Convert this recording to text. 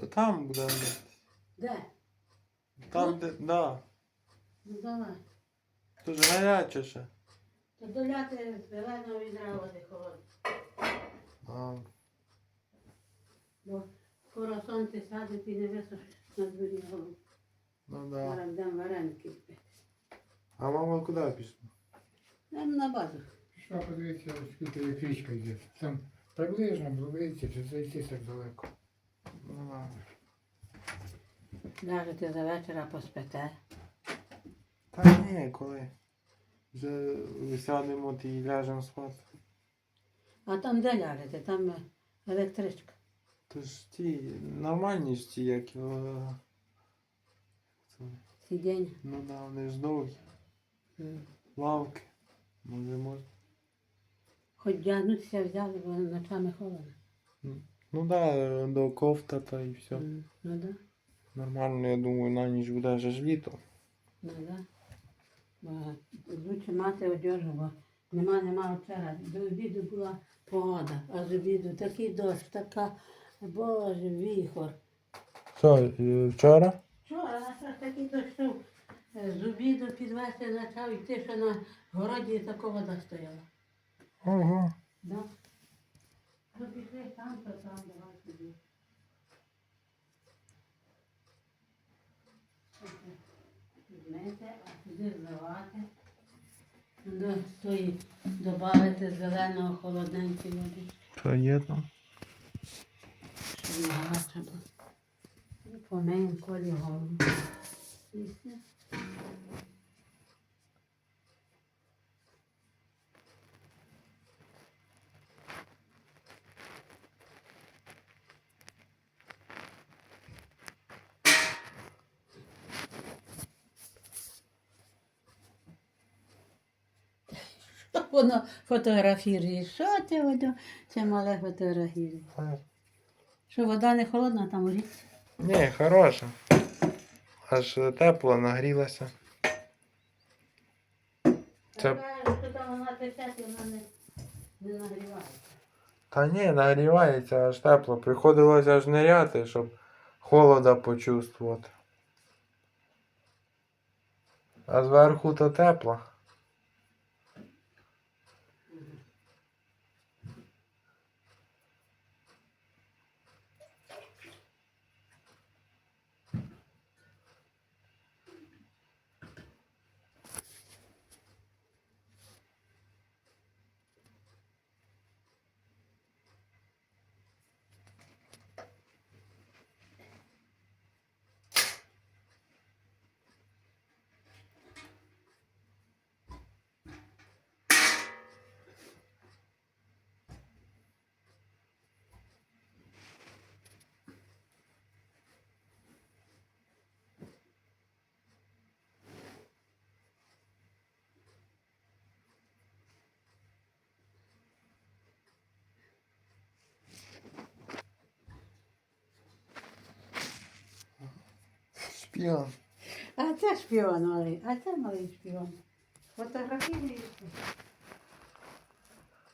Та Там буде. Де? Там, де. Да. Ну давай. Дуже гаряче ще. То доляти зеленого відра води холодно. А, Бо скоро сонце садить і не висушиш на дворі голову. ну да. Зараз будемо вареники. А мама куди пішла? Йдемо на базу. Пішла подивитися, скільки електричка йде. Там приблизно було видите, чи зайти так далеко. Да. Ляжете за вечора поспите. Та ні, коли. Вже сядемо і ляжемо спати. А там де ляжете? Там е, електричка. То ж ті нормальні ж ті, як його. це, Сидіння. Ну да, вони ж довгі. М. Лавки. Може, можна. Хоч вдягнутися взяли, бо ночами холодно. Ну да, до кофта та і все. Ну да, Нормально, я думаю, на ніч буде вже ж літо. ну да. Бо лучше мати одежу, бо нема, нема вчора. До обіду була погода, а з обіду такий дощ, така, боже, віхор. Що, вчора? Вчора на такий дощ, що е, з обіду підвести почав йти, що на городі така вода стояла. Ого. Да. Ну пішли там, то там, давай туди. А туди зливати. До тої додати зеленого холодненької води, Що є там? щоб не. І помиємо колі голову. І все. Що воно фотографірує? Що ти воно це мале фотографірує? Що вода не холодна, там у річці? Ні, хороша. Аж тепло нагрілася. Це-. Та ні, нагрівається, аж тепло. Приходилося аж ниряти, щоб холода почувствувати. А зверху то тепло. Шпіон. А це шпіон малий, а це малий шпіон. Фотографірується.